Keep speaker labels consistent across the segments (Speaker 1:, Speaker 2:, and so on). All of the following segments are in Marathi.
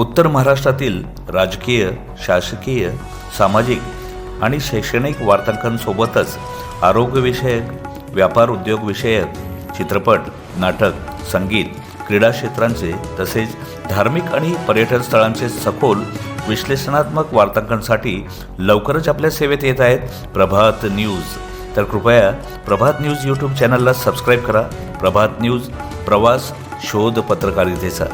Speaker 1: उत्तर महाराष्ट्रातील राजकीय शासकीय सामाजिक आणि शैक्षणिक वार्तांकनसोबतच आरोग्यविषयक व्यापार उद्योगविषयक चित्रपट नाटक संगीत क्रीडा क्षेत्रांचे तसेच धार्मिक आणि पर्यटन स्थळांचे सखोल विश्लेषणात्मक वार्तांकनासाठी लवकरच आपल्या सेवेत येत आहेत प्रभात न्यूज. तर कृपया प्रभात न्यूज यूट्यूब चॅनलला सबस्क्राईब करा. प्रभात न्यूज प्रवास शोध पत्रकारितेचा.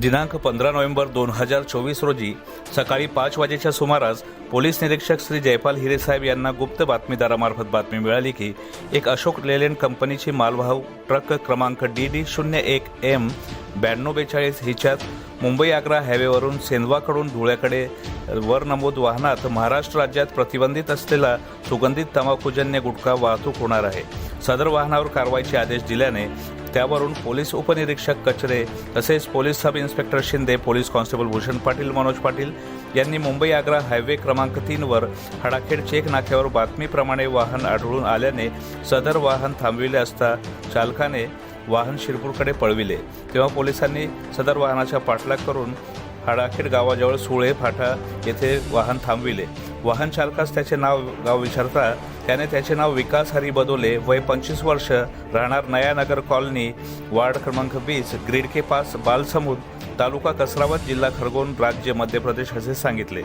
Speaker 1: दिनांक पंधरा नोव्हेंबर दोन हजार चोवीस रोजी सकाळी पाच वाजेच्या सुमारास पोलीस निरीक्षक श्री जयपाल हिरेसाहेब यांना गुप्त बातमीदारामार्फत बातमी मिळाली की एक अशोक लेलँड कंपनीची मालवाहू ट्रक क्रमांक डी डी शून्य एक एम ब्याण्णव बेचाळीस हिच्यात मुंबई आग्रा हायवेवरून सेंधवाकडून धुळ्याकडे वर नमूद वाहनात महाराष्ट्र राज्यात प्रतिबंधित असलेला सुगंधित तंबाखूजन्य गुटखा वाहतूक होणार आहे. सदर वाहनावर कारवाईचे आदेश दिल्याने त्यावरून पोलीस उपनिरीक्षक कचरे तसेच police sub inspector Shinde police constable Bhushan Patil Manoj Patil यांनी मुंबई आग्रा हायवे क्रमांक तीनवर हडाखेड चेक नाक्यावर बातमीप्रमाणे वाहन आढळून आल्याने सदर वाहन थांबविले असता चालकाने वाहन शिरपूरकडे पळविले. तेव्हा पोलिसांनी सदर वाहनाचा पाठलाग करून हाडाखेड गावाजवळ सुळे फाटा येथे वाहन थांबविले. वाहन चालकास त्याचे नाव गाव विचारता त्याने त्याचे नाव विकास हरी बदोले वय पंचवीस वर्ष राहणार नयानगर कॉलनी वार्ड क्रमांक वीस ग्रीड के पास बालसमुद तालुका कसरावत जिल्हा खरगोन राज्य मध्य प्रदेश असे सांगितले.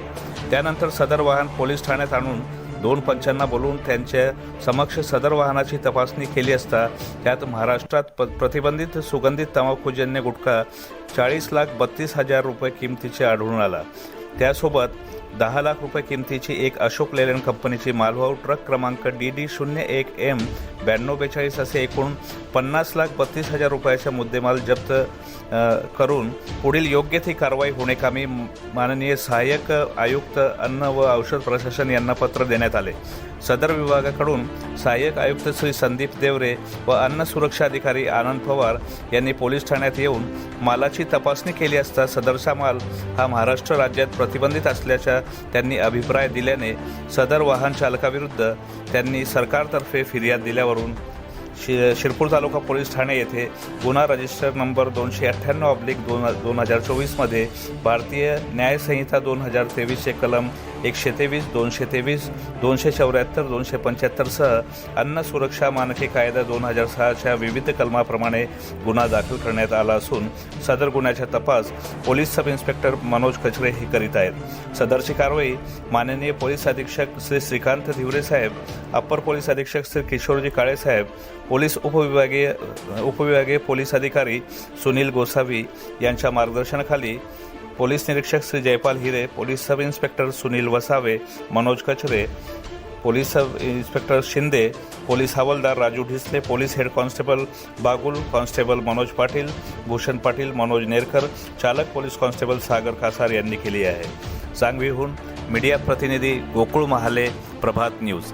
Speaker 1: त्यानंतर सदर वाहन पोलीस ठाण्यात आणून दोन पंचांना बोलवून त्यांच्या समक्ष सदर वाहनाची तपासणी केली असता त्यात महाराष्ट्रात प प्रतिबंधित सुगंधित तंबाखूजन्य गुटखा चाळीस लाख बत्तीस हजार रुपये किमतीचे आढळून आला. त्यासोबत दहा लाख रुपये किमतीची एक अशोक लेलँड कंपनीची मालवाहू ट्रक क्रमांक डी डी शून्य एक एम ब्याण्णव बेचाळीस असे एकूण पन्नास लाख बत्तीस हजार रुपयाचा मुद्देमाल जप्त करून पुढील योग्य ती कारवाई होणेकामी माननीय सहाय्यक आयुक्त अन्न व औषध प्रशासन यांना पत्र देण्यात आले. सदर विभागाकडून सहाय्यक आयुक्त श्री संदीप देवरे व अन्न सुरक्षा अधिकारी आनंद पवार यांनी पोलीस ठाण्यात येऊन मालाची तपासणी केली असता सदरचा माल हा महाराष्ट्र राज्यात प्रतिबंधित असल्याच्या त्यांनी अभिप्राय दिल्याने सदर वाहन चालकाविरुद्ध त्यांनी सरकारतर्फे फिर्याद दिल्यावरून शि शिरपूर तालुका पोलीस ठाणे येथे गुन्हा रजिस्टर नंबर दोनशे अठ्ठ्याण्णव अब्लिक दोन दोन हजार चोवीसमध्ये भारतीय न्यायसंहिता दोन हजार तेवीसचे कलम एकशे तेवीस दोनशे तेवीस दोनशे चौऱ्याहत्तर दोनशे पंच्याहत्तरसह अन्न सुरक्षा मानके कायदा दोन हजार सहाच्या विविध कलमाप्रमाणे गुन्हा दाखल करण्यात आला असून सदर गुन्ह्याचा तपास पोलीस सब इन्स्पेक्टर मनोज कचरे हे करीत आहेत. सदरची कारवाई माननीय पोलीस अधीक्षक श्री श्रीकांत धिवरे साहेब अप्पर पोलीस अधीक्षक श्री किशोरजी काळे साहेब पोलीस उपविभागीय उपविभागीय पोलीस अधिकारी सुनील गोसावी यांच्या मार्गदर्शनाखाली पोलीस निरीक्षक Shri Jaypal Hire police sub inspector Sunil Vasave Manoj Kachare police sub inspector Shinde police हवालदार Raju Dhisle police head constable Bagul constable Manoj Patil Bhushan Patil Manoj Nerkar चालक पोलीस कॉन्स्टेबल सागर कासार यांनी केली आहे. सांगवीहून मीडिया प्रतिनिधी गोकुळ महाले प्रभात न्यूज.